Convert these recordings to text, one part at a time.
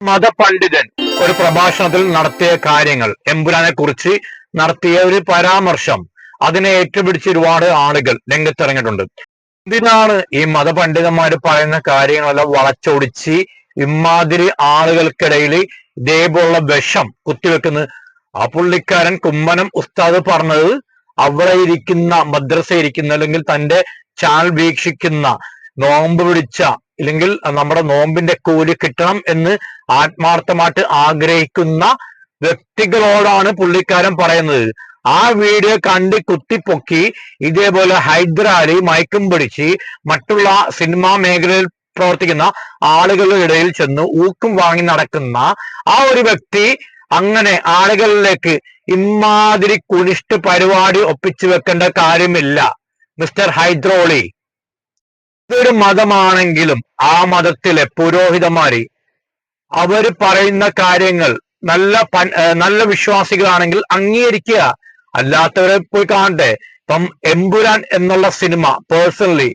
മതപണ്ഡിതൻ ഒരു പ്രഭാഷണത്തിൽ നടത്തിയ കാര്യങ്ങൾ. എമ്പുരാനെ കുറിച്ച് നടത്തിയ ഒരു പരാമർശം. അതിനെ ഏറ്റുപിടിച്ച് ഒരുപാട് ആളുകൾ രംഗത്തിറങ്ങിയിട്ടുണ്ട്. എന്തിനാണ് ഈ മതപണ്ഡിതന്മാർ പറയുന്ന കാര്യങ്ങളെല്ലാം വളച്ചൊടിച്ച് ഇമാതിരി ആളുകൾക്കിടയിൽ ഇതേപോലുള്ള വിഷം കുത്തിവെക്കുന്നത്? ആ പുള്ളിക്കാരൻ കുമ്മനം ഉസ്താദ് പറഞ്ഞത് അവിടെ ഇരിക്കുന്ന മദ്രസ ഇരിക്കുന്ന അല്ലെങ്കിൽ തന്റെ ചാൽ വീക്ഷിക്കുന്ന നോമ്പ് പിടിച്ച ഇല്ലെങ്കിൽ നമ്മുടെ നോമ്പിന്റെ കൂലി കിട്ടണം എന്ന് ആത്മാർത്ഥമായിട്ട് ആഗ്രഹിക്കുന്ന വ്യക്തികളോടാണ് പുള്ളിക്കാരൻ പറയുന്നത്. ആ വീഡിയോ കണ്ട് കുത്തിപ്പൊക്കി ഇതേപോലെ ഹൈദരാലി മയക്കും പിടിച്ച് മറ്റുള്ള സിനിമാ മേഖലയിൽ പ്രവർത്തിക്കുന്ന ആളുകളുടെ ഇടയിൽ ചെന്ന് ഊക്കും വാങ്ങി നടക്കുന്ന ആ ഒരു വ്യക്തി അങ്ങനെ ആളുകളിലേക്ക് ഇമാതിരി കുനിഷ്ട് പരിപാടി ഒപ്പിച്ചു വെക്കേണ്ട കാര്യമില്ല. മിസ്റ്റർ ഹൈദ്രോളി. ഇതൊരു മതമാണെങ്കിലും ആ മതത്തിലെ പുരോഹിതന്മാര് അവർ പറയുന്ന കാര്യങ്ങൾ നല്ല നല്ല വിശ്വാസികളാണെങ്കിൽ അംഗീകരിക്കുക. അല്ലാത്തവരെ പോയി കാണട്ടെ. ഇപ്പം എമ്പുരാൻ എന്നുള്ള സിനിമ പേഴ്സണലി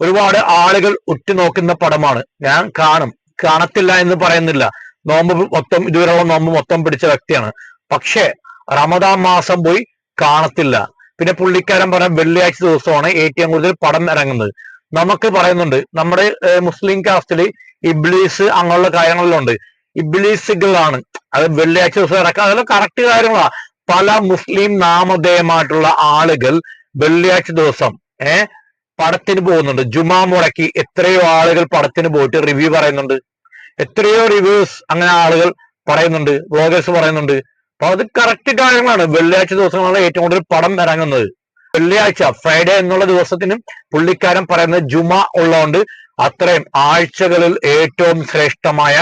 ഒരുപാട് ആളുകൾ ഉറ്റുനോക്കുന്ന പടമാണ്. ഞാൻ കാണും. കാണത്തില്ല എന്ന് പറയുന്നില്ല. നോമ്പ് മൊത്തം ഇതുവരെയുള്ള നോമ്പ് മൊത്തം പിടിച്ച വ്യക്തിയാണ്. പക്ഷേ റമദാൻ മാസം പോയി കാണത്തില്ല. പിന്നെ പുള്ളിക്കാരൻ പറഞ്ഞ വെള്ളിയാഴ്ച ദിവസമാണ് ഏറ്റവും കൂടുതൽ പടം ഇറങ്ങുന്നത്. നമുക്ക് പറയുന്നുണ്ട്. നമ്മുടെ മുസ്ലിം കാസ്റ്റിൽ ഇബ്ലീസ് അങ്ങനെയുള്ള കാര്യങ്ങളിലുണ്ട്. ഇബ്ലീസുകളാണ്. അത് വെള്ളിയാഴ്ച ദിവസം ഇറക്കുക അതെല്ലാം കറക്റ്റ് കാര്യങ്ങളാ. പല മുസ്ലിം നാമധേയമായിട്ടുള്ള ആളുകൾ വെള്ളിയാഴ്ച ദിവസം ഏഹ് പടത്തിന് പോകുന്നുണ്ട്. ജുമാ മുടക്കി എത്രയോ ആളുകൾ പടത്തിന് പോയിട്ട് റിവ്യൂ പറയുന്നുണ്ട്. എത്രയോ റിവ്യൂസ് അങ്ങനെ ആളുകൾ പറയുന്നുണ്ട്. ബ്ലോഗേഴ്സ് പറയുന്നുണ്ട്. അപ്പൊ അത് കറക്റ്റ് കാര്യങ്ങളാണ്. വെള്ളിയാഴ്ച ദിവസങ്ങളാണ് ഏറ്റവും കൂടുതൽ പടം ഇറങ്ങുന്നത്. വെള്ളിയാഴ്ച ഫ്രൈഡേ എന്നുള്ള ദിവസത്തിനും പുള്ളിക്കാരൻ പറയുന്നത് ജുമ ഉള്ളതുകൊണ്ട് അത്രയും ആഴ്ചകളിൽ ഏറ്റവും ശ്രേഷ്ഠമായ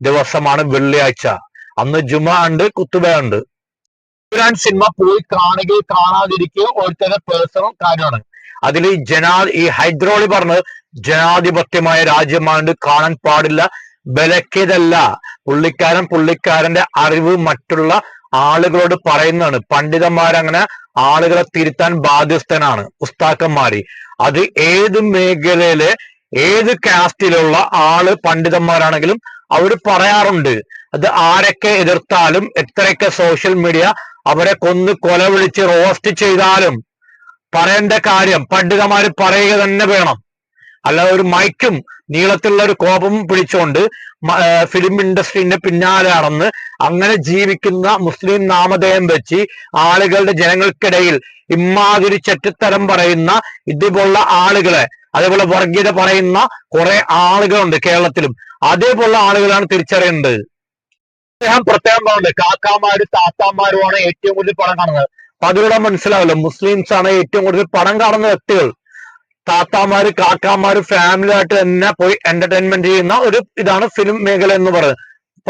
ദിവസമാണ് വെള്ളിയാഴ്ച. അന്ന് ജുമ ഉണ്ട് കുത്തുബ ഉണ്ട്. സിനിമ പോയി കാണുകയോ കാണാതിരിക്കുകയോ ഓരോരുത്തരുടെ പേഴ്സണൽ കാര്യമാണ്. അതിൽ ജനാ ഈ ഹൈദ്രോളി പറഞ്ഞത് ജനാധിപത്യമായ രാജ്യമാണ് കാണാൻ പാടില്ല ബലക്കിയതല്ല പുള്ളിക്കാരൻ പുള്ളിക്കാരന്റെ അറിവ് മറ്റുള്ള ആളുകളോട് പറയുന്നതാണ്. പണ്ഡിതന്മാരങ്ങനെ ആളുകളെ തിരുത്താൻ ബാധ്യസ്ഥനാണ് ഉസ്താക്കന്മാര്. അത് ഏത് മേഖലയിലെ ഏത് കാസ്റ്റിലുള്ള ആൾ പണ്ഡിതന്മാരാണെങ്കിലും അവർ പറയാറുണ്ട്. അത് ആരൊക്കെ എതിർത്താലും എത്രയൊക്കെ സോഷ്യൽ മീഡിയ അവരെ കൊന്ന് കൊല വിളിച്ച് റോസ്റ്റ് ചെയ്താലും പറയേണ്ട കാര്യം പണ്ഡിതന്മാര് പറയുക തന്നെ വേണം. അല്ലാതെ ഒരു മൈക്കും നീളത്തിലുള്ള ഒരു കോപം പിടിച്ചുകൊണ്ട് ഫിലിം ഇൻഡസ്ട്രീന്റെ പിന്നാലെ നടന്ന് അങ്ങനെ ജീവിക്കുന്ന മുസ്ലിം നാമധേയം വെച്ച് ആളുകളുടെ ജനങ്ങൾക്കിടയിൽ ഇമ്മാതിരി ചെറ്റത്തരം പറയുന്ന ഇതുപോലുള്ള ആളുകളെ അതേപോലെ വർഗീയത പറയുന്ന കുറെ ആളുകളുണ്ട് കേരളത്തിലും. അതേപോലുള്ള ആളുകളാണ് തിരിച്ചറിയേണ്ടത്. അദ്ദേഹം പ്രത്യേകം പറഞ്ഞത് കാക്കാമാരും താത്താമാരുമാണ് ഏറ്റവും കൂടുതൽ പണം കാണുന്നത്. അപ്പൊ അതിലൂടെ മനസ്സിലാവില്ല മുസ്ലിംസ് ആണ് ഏറ്റവും കൂടുതൽ പണം കാണുന്ന വ്യക്തികൾ. താത്താമാര് കാക്കാമാര് ഫാമിലി ആയിട്ട് തന്നെ പോയി എന്റർടൈൻമെന്റ് ചെയ്യുന്ന ഒരു ഇതാണ് ഫിലിം മേഖല എന്ന് പറയുന്നത്.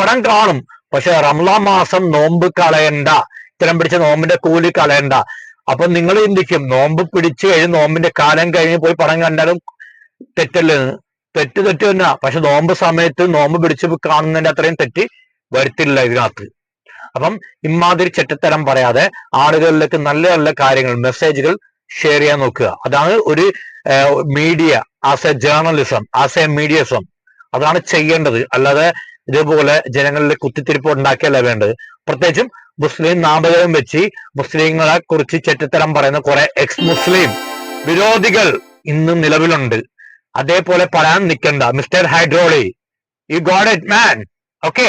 പടം കാണും. പക്ഷെ റംലാൻ മാസം നോമ്പ് കളയണ്ട. ഇത്തരം പിടിച്ച നോമ്പിന്റെ കൂലി കളയണ്ട. അപ്പൊ നിങ്ങൾ ചിന്തിക്കും നോമ്പ് പിടിച്ചു കഴിഞ്ഞ് നോമ്പിന്റെ കാലം കഴിഞ്ഞ് പോയി പടം കണ്ടാലും തെറ്റല്ലേ. തെറ്റ് തെറ്റ് തന്നെ. പക്ഷെ നോമ്പ് സമയത്ത് നോമ്പ് പിടിച്ച് കാണുന്നതിന്റെ അത്രയും തെറ്റ് വരുത്തില്ല ഇതിനകത്ത്. അപ്പം ഇമാതിരി ചെറ്റത്തരം പറയാതെ ആളുകളിലേക്ക് നല്ല നല്ല കാര്യങ്ങൾ മെസ്സേജുകൾ ഷെയർ ചെയ്യാൻ നോക്കുക. അതാണ് ഒരു media as a journalism as a മീഡിയസം അതാണ് ചെയ്യേണ്ടത്. അല്ലാതെ ഇതേപോലെ ജനങ്ങളിലെ കുത്തിത്തിരിപ്പ് ഉണ്ടാക്കിയല്ല വേണ്ടത്. പ്രത്യേകിച്ചും മുസ്ലിം നാമകരം വെച്ച് മുസ്ലിങ്ങളെ കുറിച്ച് ചെറ്റത്തരം പറയുന്ന കുറെ എക്സ് മുസ്ലിം വിരോധികൾ ഇന്ന് നിലവിലുണ്ട്. അതേപോലെ പറയാൻ നിൽക്കണ്ട mister ഹൈഡ്രോളി you got it man okay